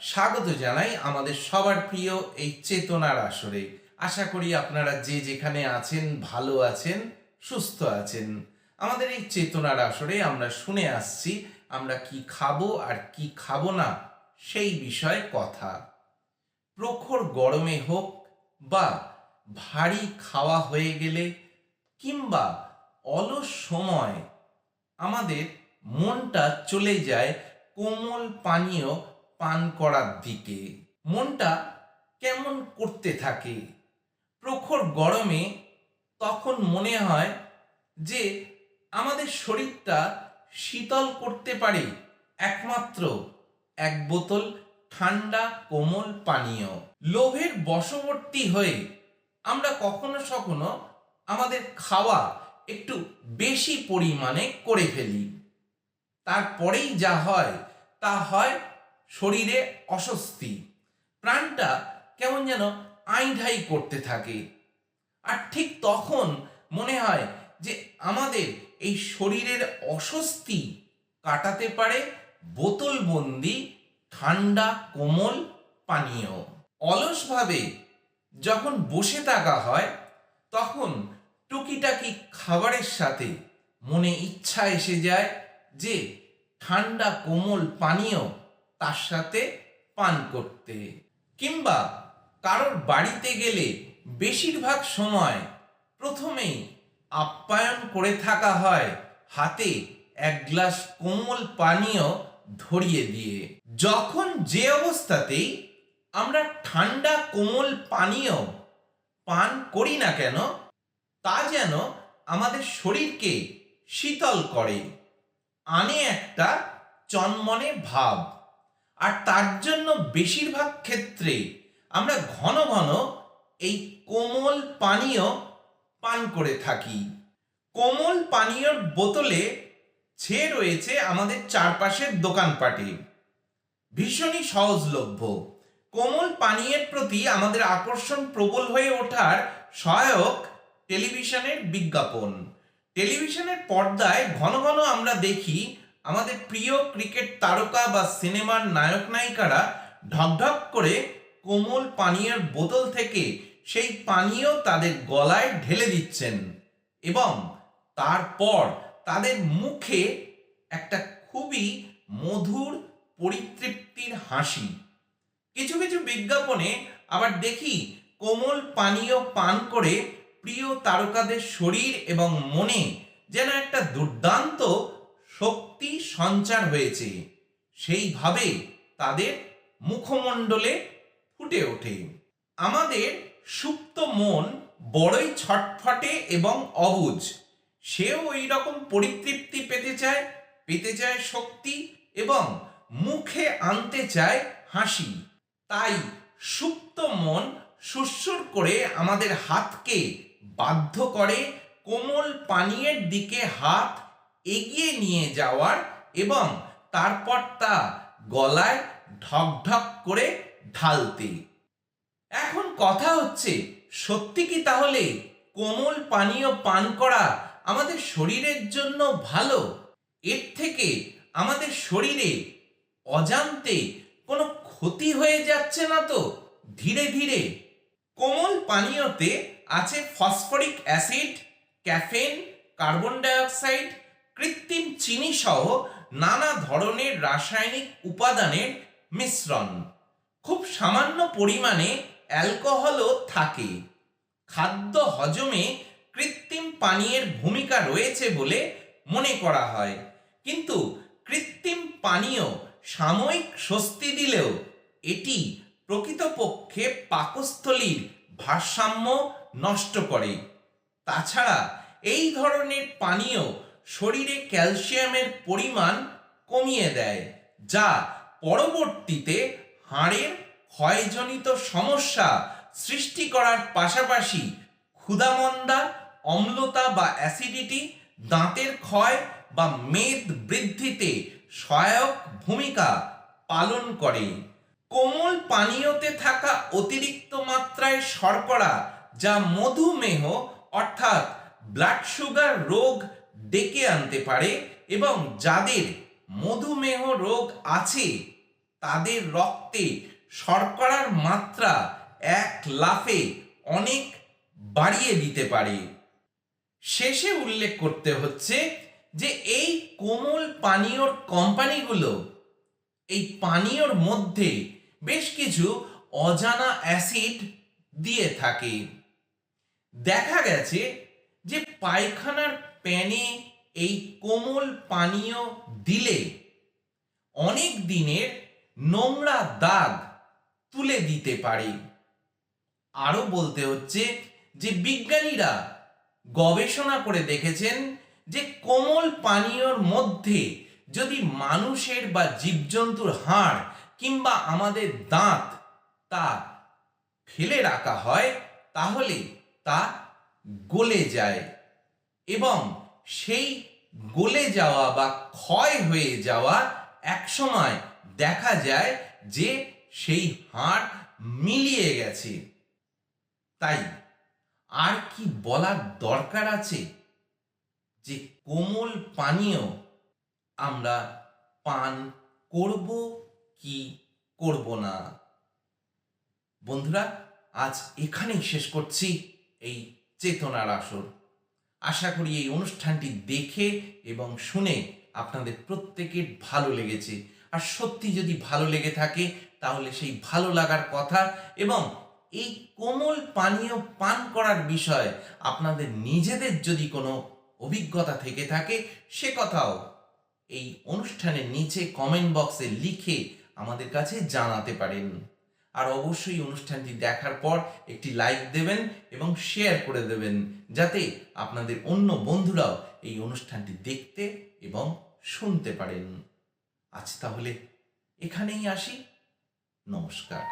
স্বাগত জানাই আমাদের সবার প্রিয় এই চেতনার আসরে। আশা করি আপনারা যে যেখানে আছেন, ভালো আছেন, সুস্থ আছেন। আমাদের এই চেতনার আসরে আমরা শুনে আসছি, আমরা কি খাব আর কি খাব না, সেই বিষয়ে কথা। প্রখর গরমে হোক বা ভারী খাওয়া হয়ে গেলে কিংবা অলস সময়, আমাদের মনটা চলে যায় কোমল পানীয় পান করার দিকে মনটা কেমন করতে থাকে। প্রখর গরমে তখন মনে হয় যে আমাদের শরীরটা শীতল করতে পারে একমাত্র এক বোতল ঠান্ডা কোমল পানীয়। লোভের বশবর্তী হয়ে আমরা কখনো সখনো আমাদের খাওয়া একটু বেশি পরিমাণে করে ফেলি। তারপরেই যা হয় তা হয় শরীরে অস্বস্তি। প্রাণটা কেমন যেন আইঢাই করতে থাকে। আর ঠিক তখন মনে হয় যে আমাদের এই শরীরের অস্বস্তি কাটাতে পারে বোতলবন্দি, ঠান্ডা, কোমল পানীয়। অলসভাবে যখন বসে থাকা হয়, তখন টুকিটাকি খাবারের সাথে মনে ইচ্ছা এসে যায় যে ঠান্ডা, কোমল পানীয় তার সাথে পান করতে। কিংবা কারোর বাড়িতে গেলে বেশিরভাগ সময় প্রথমেই আপ্যায়ন করে থাকা হয় হাতে এক গ্লাস কোমল পানীয় ধরিয়ে দিয়ে। যখন যে অবস্থাতেই আমরা ঠান্ডা কোমল পানীয় পান করি না কেন, তা যেন আমাদের শরীরকে শীতল করে, আনে একটা চনমনে ভাব। আর তার জন্য বেশিরভাগ ক্ষেত্রে আমরা ঘন ঘন এই কোমল পানীয় পান করে থাকি। কোমল পানীয়র বোতলে ছেয়ে রয়েছে আমাদের চারপাশের দোকানপাটে। ভীষণই সহজলভ্য। কোমল পানীয়ের প্রতি আমাদের আকর্ষণ প্রবল হয়ে ওঠার সহায়ক টেলিভিশনের বিজ্ঞাপন। টেলিভিশনের পর্দায় ঘন ঘন আমরা দেখি আমাদের প্রিয় ক্রিকেট তারকা বা সিনেমার নায়ক নায়িকারা ঢকঢক করে কোমল পানীয়ের বোতল থেকে সেই পানীয় তাদের গলায় ঢেলে দিচ্ছেন এবং তারপর তাদের মুখে একটা খুবই মধুর পরিতৃপ্তির হাসি। কিছু কিছু বিজ্ঞাপনে আবার দেখি কোমল পানীয় পান করে প্রিয় তারকাদের শরীর এবং মনে যেন একটা দুর্দান্ত শক্তি সঞ্চার হয়েছে। সেইভাবে তাদের মুখমণ্ডলে ফুটে ওঠে। আমাদের সুপ্ত মন বড়ই ছটফটে এবং অবুঝ সেও ওই রকম পরিতৃপ্তি পেতে চায় পেতে চায় শক্তি এবং মুখে আনতে চায় হাসি। তাই সুপ্ত মন সুরসুর করে আমাদের হাতকে বাধ্য করে কোমল পানীয়ের দিকে হাত এগিয়ে নিয়ে যাওয়ার এবং তারপর তা গলায় ঢকঢক করে ঢালতে। এখন কথা হচ্ছে, সত্যি কি তাহলে কোমল পানীয় পান করা আমাদের শরীরের জন্য ভালো? এর থেকে আমাদের শরীরে অজান্তে কোনো ক্ষতি হয়ে যাচ্ছে না তো? ধীরে ধীরে। কোমল পানীয়তে আছে phosphoric acid, caffeine, carbon dioxide কৃত্রিম চিনি সহ নানা ধরনের রাসায়নিক উপাদানের মিশ্রণ। খুব সামান্য পরিমাণে অ্যালকোহলও থাকে। খাদ্য হজমে কৃত্রিম পানীয়ের ভূমিকা রয়েছে বলে মনে করা হয়। কিন্তু কৃত্রিম পানীয় সাময়িক স্বস্তি দিলেও এটি প্রকৃতপক্ষে পাকস্থলীর ভারসাম্য নষ্ট করে। তাছাড়া এই ধরনের পানীয় শরীরে ক্যালসিয়ামের পরিমাণ কমিয়ে দেয়, যা পরবর্তীতে হাড়ের ক্ষয়জনিত সমস্যা সৃষ্টি করার পাশাপাশি ক্ষুধামন্দা অম্লতা বা অ্যাসিডিটি, দাঁতের ক্ষয় বা মেদ বৃদ্ধিতে সহায়ক ভূমিকা পালন করে। কোমল পানীয়তে থাকা অতিরিক্ত মাত্রায় শর্করা, যা মধুমেহ, অর্থাৎ ব্লাড সুগার রোগ ডেকে আনতে পারে এবং যাদের মধুমেহ রোগ আছে, তাদের রক্তে শর্করার মাত্রা এক লাফে অনেক বাড়িয়ে দিতে পারে। শেষে উল্লেখ করতে হচ্ছে যে এই কোমল পানীয়র কোম্পানিগুলো, এই পানীয়র মধ্যে বেশ কিছু অজানা অ্যাসিড দিয়ে থাকে। দেখা গেছে যে পায়খানার প্যানে এই কোমল পানীয় দিলে অনেক দিনের নোংরা দাগ তুলে দিতে পারে। আরও বলতে হচ্ছে যে বিজ্ঞানীরা গবেষণা করে দেখেছেন যে কোমল পানীয়র মধ্যে যদি মানুষের বা জীবজন্তুর হাড় কিংবা আমাদের দাঁত, তা ফেলে রাখা হয়, তাহলে তা গলে যায়। এবং সেই গলে যাওয়া বা ক্ষয় হয়ে যাওয়া একসময় দেখা যায় যে সেই হাড় মিলিয়ে গেছে। তাই আর কি বলার দরকার আছে যে কোমল পানীয় আমরা পান করব কি করব না? বন্ধুরা, আজ এখানেই শেষ করছি এই চেতনার আসর। আশা করি এই অনুষ্ঠানটি দেখে এবং শুনে আপনাদের প্রত্যেকের ভালো লেগেছে। আর সত্যি যদি ভালো লেগে থাকে, তাহলে সেই ভালো লাগার কথা এবং এই কোমল পানীয় পান করার বিষয়ে আপনাদের নিজেদের যদি কোনো অভিজ্ঞতা থেকে থাকে, সে কথাও এই অনুষ্ঠানের নিচে কমেন্ট বক্সে লিখে আমাদের কাছে জানাতে পারেন। আর অবশ্যই অনুষ্ঠানটি দেখার পর একটি লাইক দেবেন এবং শেয়ার করে দেবেন যাতে আপনাদের অন্য বন্ধুরাও এই অনুষ্ঠানটি দেখতে এবং শুনতে পারেন। আজ তাহলে এখানেই আসি। নমস্কার।